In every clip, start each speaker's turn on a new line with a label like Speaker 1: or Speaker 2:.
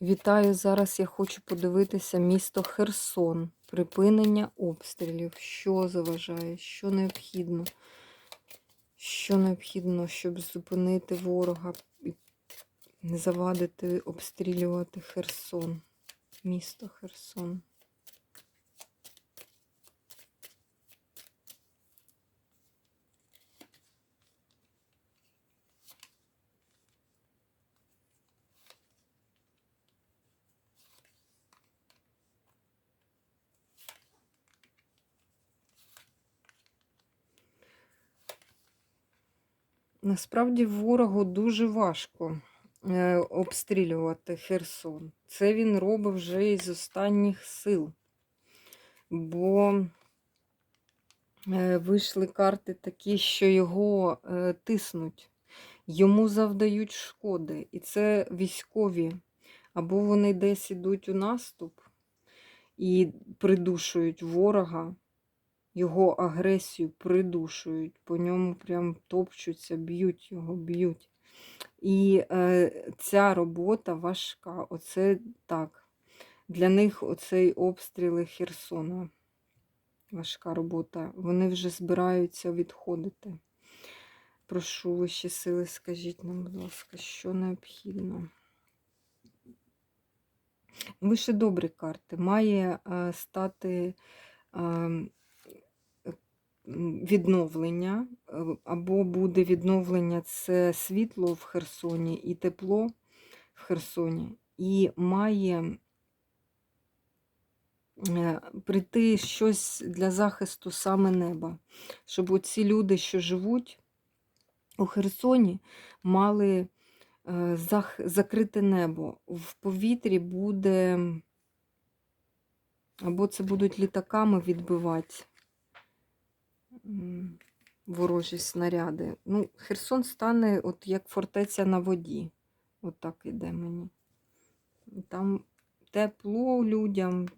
Speaker 1: Вітаю! Зараз я хочу подивитися місто Херсон. Припинення обстрілів. Що заважає, що необхідно? Що необхідно, щоб зупинити ворога і не завадити обстрілювати Херсон. Місто Херсон. Насправді ворогу дуже важко е, обстрілювати Херсон. Це він робить вже із останніх сил. Бо е, вийшли карти такі, що його е, тиснуть, йому завдають шкоди. І це військові. Або вони десь ідуть у наступ і придушують ворога його агресію придушують, по ньому прям топчуться, б'ють його, б'ють. І е, ця робота важка. Оце так. Для них оцей обстріли Херсона. Важка робота. Вони вже збираються відходити. Прошу вищі сили, скажіть нам, будь ласка, що необхідно. Вище добрі карти. Має е, стати. Е, відновлення, е, або буде відновлення це світло в Херсоні і тепло в Херсоні, і має е, прийти щось для захисту саме неба, щоб оці люди, що живуть у Херсоні, мали е, закрите небо. В повітрі буде, або це будуть літаками відбивати ворожі снаряди. Ну, Херсон стане от як фортеця на воді. От так іде мені. Там тепло людям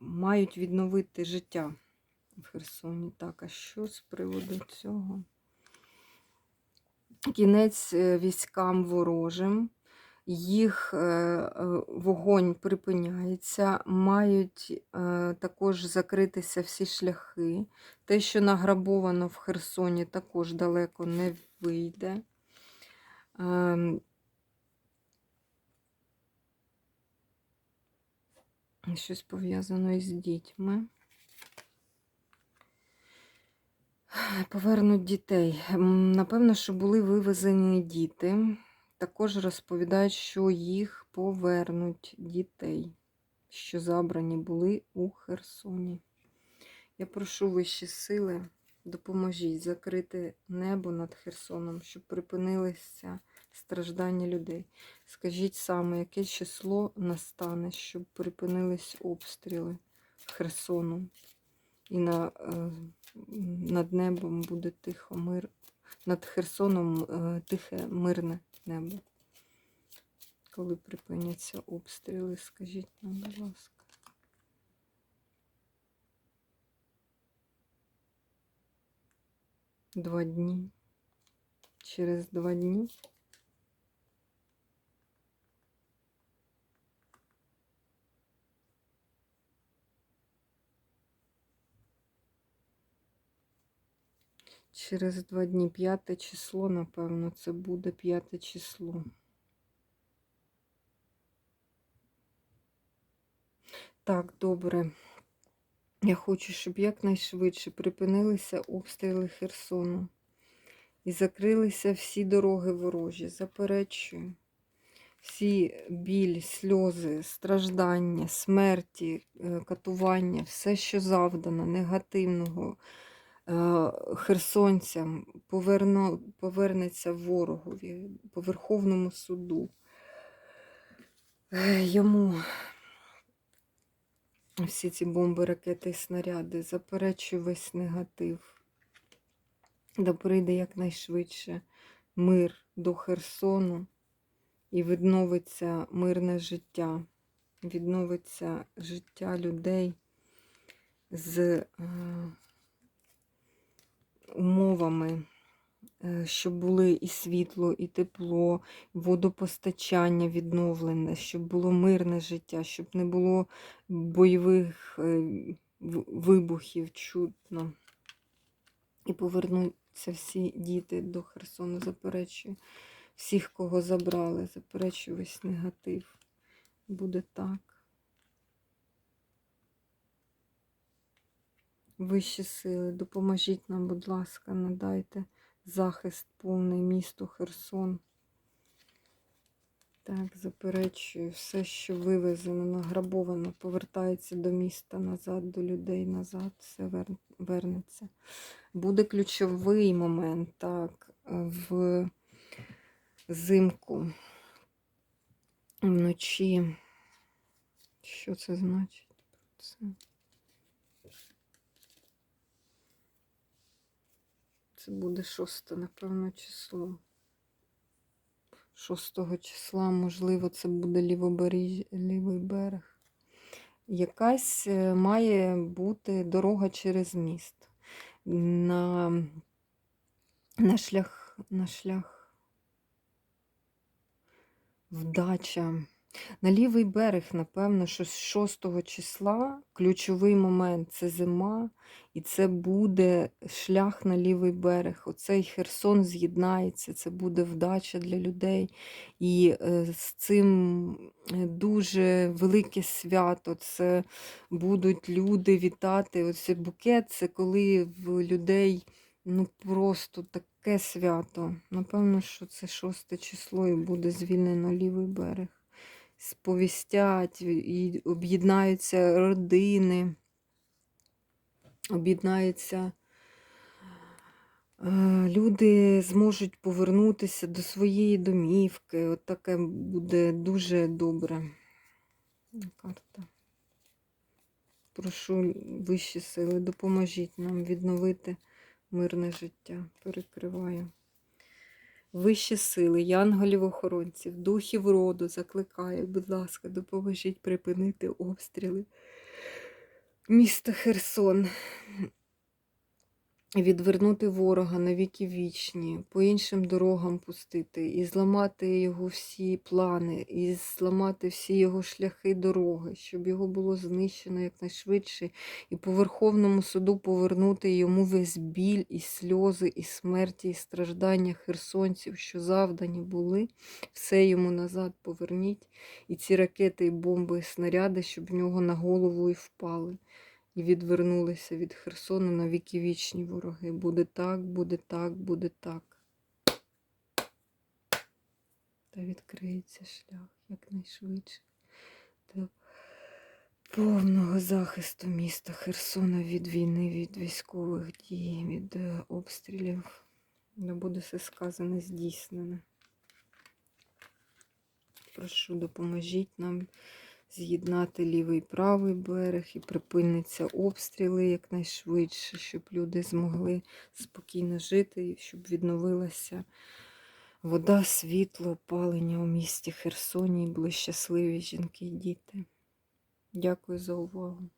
Speaker 1: мають відновити життя в Херсоні. Так, а що з приводу цього? Кінець е, військам ворожим їх е, е, вогонь припиняється, мають е, також закритися всі шляхи. Те, що награбовано в Херсоні, також далеко не вийде. Ем, щось пов'язано із дітьми. Повернуть дітей. Напевно, що були вивезені діти. Також розповідають, що їх повернуть дітей, що забрані були у Херсоні. Я прошу вищі сили, допоможіть закрити небо над Херсоном, щоб припинилися страждання людей. Скажіть саме, яке число настане, щоб припинились обстріли Херсону. І на, е, над небом буде тихо мир, над Херсоном е, тихе мирне небо. Коли припиняться обстріли, скажіть нам, будь ласка. Два дні. Через два дні. Через два дні п'яте число, напевно, це буде п'яте число. Так, добре. Я хочу, щоб якнайшвидше припинилися обстріли Херсону і закрилися всі дороги ворожі. Заперечую. Всі біль, сльози, страждання, смерті, е, катування, все, що завдано, негативного. Е, херсонцям поверно, повернеться ворогові по Верховному суду. Е, йому всі ці бомби, ракети і снаряди, заперечую весь негатив. Да прийде якнайшвидше мир до Херсону і відновиться мирне життя, відновиться життя людей з. Умовами е, щоб були і світло, і тепло, водопостачання відновлене, щоб було мирне життя, щоб не було бойових е, вибухів чутно. І повернуться всі діти до Херсону, заперечую. Всіх, кого забрали, заперечую весь негатив. Буде так. Вищі сили, допоможіть нам, будь ласка, надайте захист повний місту Херсон. Так, заперечую, все, що вивезено, награбовано, повертається до міста назад, до людей назад, все вер- вернеться. Буде ключовий момент, так, в зимку, вночі. Що це значить? Це... Це буде шосте, напевно, число. 6 числа, можливо, це буде лівоберіж... лівий берег. Якась е, має бути дорога через міст. На, на шлях, на шлях. Вдача. На лівий берег, напевно, що з 6 числа ключовий момент це зима, і це буде шлях на лівий берег. Оцей Херсон з'єднається, це буде вдача для людей. І е, з цим е, дуже велике свято. Це будуть люди вітати. Оце букет це коли в людей ну просто таке свято. Напевно, що це 6 число і буде звільнено лівий берег сповістять, і об'єднаються родини, об'єднаються. е, Люди зможуть повернутися до своєї домівки. От таке буде дуже добре. Карта. Прошу вищі сили, допоможіть нам відновити мирне життя. Перекриваю. Вищі сили, янголів-охоронців, духів роду закликаю, будь ласка, допоможіть припинити обстріли. Міста Херсон, відвернути ворога на віки вічні, по іншим дорогам пустити, і зламати його всі плани, і зламати всі його шляхи дороги, щоб його було знищено якнайшвидше, і по Верховному суду повернути йому весь біль, і сльози, і смерті, і страждання херсонців, що завдані були, все йому назад поверніть, і ці ракети, і бомби, і снаряди, щоб в нього на голову і впали. І відвернулися від Херсону на віки вічні вороги. Буде так, буде так, буде так. Та відкриється шлях якнайшвидше до повного захисту міста Херсона від війни, від військових дій, від е, обстрілів. Да буде все сказане, здійснене. Прошу, допоможіть нам з'єднати лівий і правий берег і припиниться обстріли якнайшвидше, щоб люди змогли спокійно жити, щоб відновилася вода, світло, опалення у місті Херсоні, і були щасливі жінки і діти. Дякую за увагу.